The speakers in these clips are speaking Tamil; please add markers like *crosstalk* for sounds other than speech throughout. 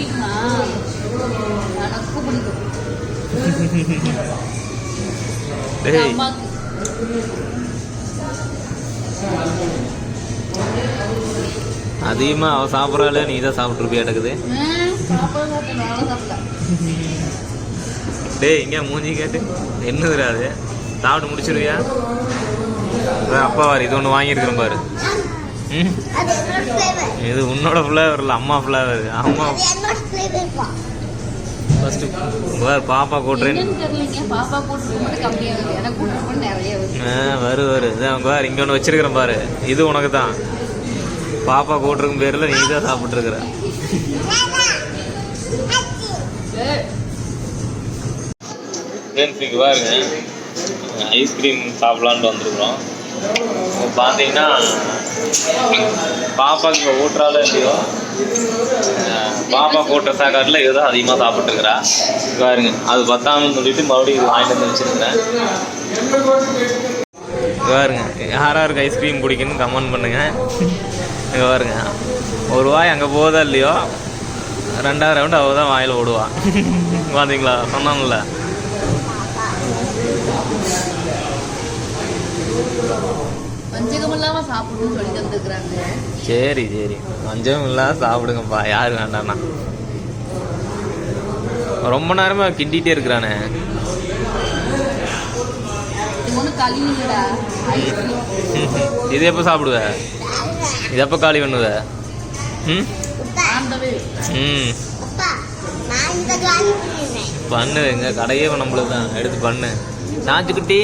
பிடிக்குமா? எனக்கு அதிகமாக அவள் சாப்பிட்றாள் நீ தான் சாப்பிட்ருப்பியா எடுக்குது? ம், சாப்பிட சாப்பிட நானும் சாப்பிடல. டேய் இங்கே மூஞ்சி கேட்டு? என்னதுடா அது? சாப்பிட்டு முடிச்சிருவியா? அப்பா வாரு இது ஒன்று வாங்கியிருக்கிறேன் பாரு ம் அது என்னோட ஃப்ளேவர் இது உன்னோட ஃப்ளேவர் இல்லை அம்மா ஃப்ளேவர் அம்மா ஃபஸ்ட்டு வேறு பாப்பா தெரியலங்க பாப்பா வரு வரு. இதான் பாரு இங்கே ஒன்று வச்சிருக்கிறேன் பாரு. இது உனக்கு தான் பாப்பா கூட்டுருக்கும் பேரில் நீ தான் சாப்பிட்ருக்குற பாருங்க. ஐஸ்கிரீம் சாப்பிட்லான்ட்டு வந்திருக்கிறோம். பார்த்தீங்கன்னா பாப்பாக்கு இப்போ ஊட்டுறாலும் இல்லையோ? பாப்பா போட்ட சாக்காட்டில் இதுதான் அதிகமாக சாப்பிட்ருக்குறா பாருங்க அது பத்தாமன்னு சொல்லிட்டு மறுபடியும் வாங்கிட்டு வந்து வச்சுருக்கிறேன். பாருங்க யார் யாருக்கு ஐஸ்கிரீம் பிடிக்குன்னு கமெண்ட் பண்ணுங்க. இங்கே பாருங்க ஒரு வாய் அங்கே போதா இல்லையோ? ரெண்டாவது ரவுண்டு அவள் தான் வாயில் ஓடுவான் பார்த்தீங்களா சொன்னான்ல வஞ்சகம் இல்லாம சாப்பிடணும்னு சொல்லி தந்துருக்குறாங்க. சரி சரி. கொஞ்சம் இல்லாத சாப்பிடுங்கப்பா. யார் வேண்டாம்னா. ரொம்ப நேரமா கிண்டிகிட்டே இருக்கிறானே. இது *laughs* எப்போ சாப்பிடுவ? இது எப்போ காலி பண்ணுவ ம்? ம். பண்ணு எங்க கடையே நம்மளுக்கு தான் எடுத்து பண்ணு. சாச்சுக்குட்டி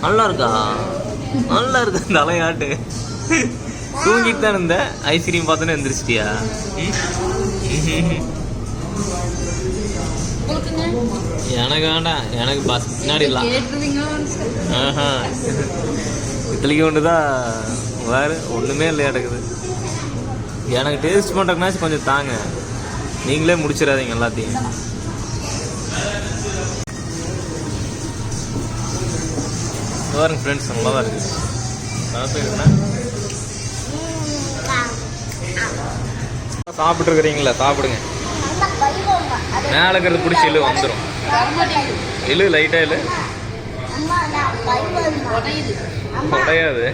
நல்லா இருக்கா? நல்லா இருக்கா தலையாட்டு தூங்கிட்டு தான் இருந்த? ஐஸ்கிரீம் பார்த்தோன்னே எந்திரிச்சிட்டியா? எனக்கு வேண்டாம் எனக்கு பஸ் பின்னாடி இல்லை. கேட்டுருவீங்களோ ஆஹா. இத்தனைக்கு ஒன்று தான் வேறு ஒன்றுமே இல்லை எடுக்குது எனக்கு டேஸ்ட் பண்ணுறதுனாச்சும் கொஞ்சம் தாங்க. நீங்களே முடிச்சிடாதீங்க எல்லாத்தையும். பாருங்க ஃப்ரெண்ட்ஸ் நல்லா தான் இருக்குது போயிருக்கேன் சாப்பிட்ருக்குறீங்களா சாப்பிடுங்க. மேலே இருக்கிறது பிடிச்சி இழு வந்துடும் வரமாட்டேங்குது லைட்டாக இழு உடையாது.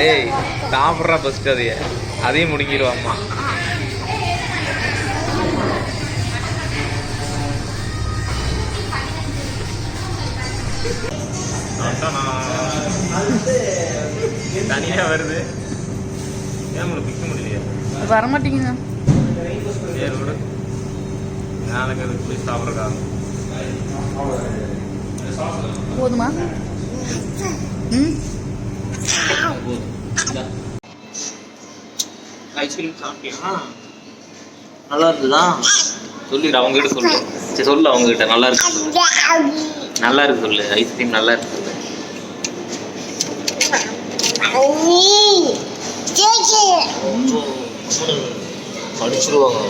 டேய் சாப்பிட்றா ஃபஸ்ட்டு அதையே. அதையும் முடிங்கிடுவா தனியா வருது. ஏன் பிக்க முடியலையா? வரமாட்டேங்குது சரி விடு. நாளைக்கு அது போய் சாப்பிட்றக்கா போதுமா? ஐஸ்கிரீம் சாப்பிட்டியா? நல்லா இருக்குதா சொல்லிடு அவங்க கிட்ட சொல்லு. சரி சொல்லு அவங்க கிட்ட நல்லா இருக்கு. நல்லா இருக்கு சொல்லு ஐஸ்கிரீம் நல்லா இருக்கு சொல்லு. படிச்சிருவாங்க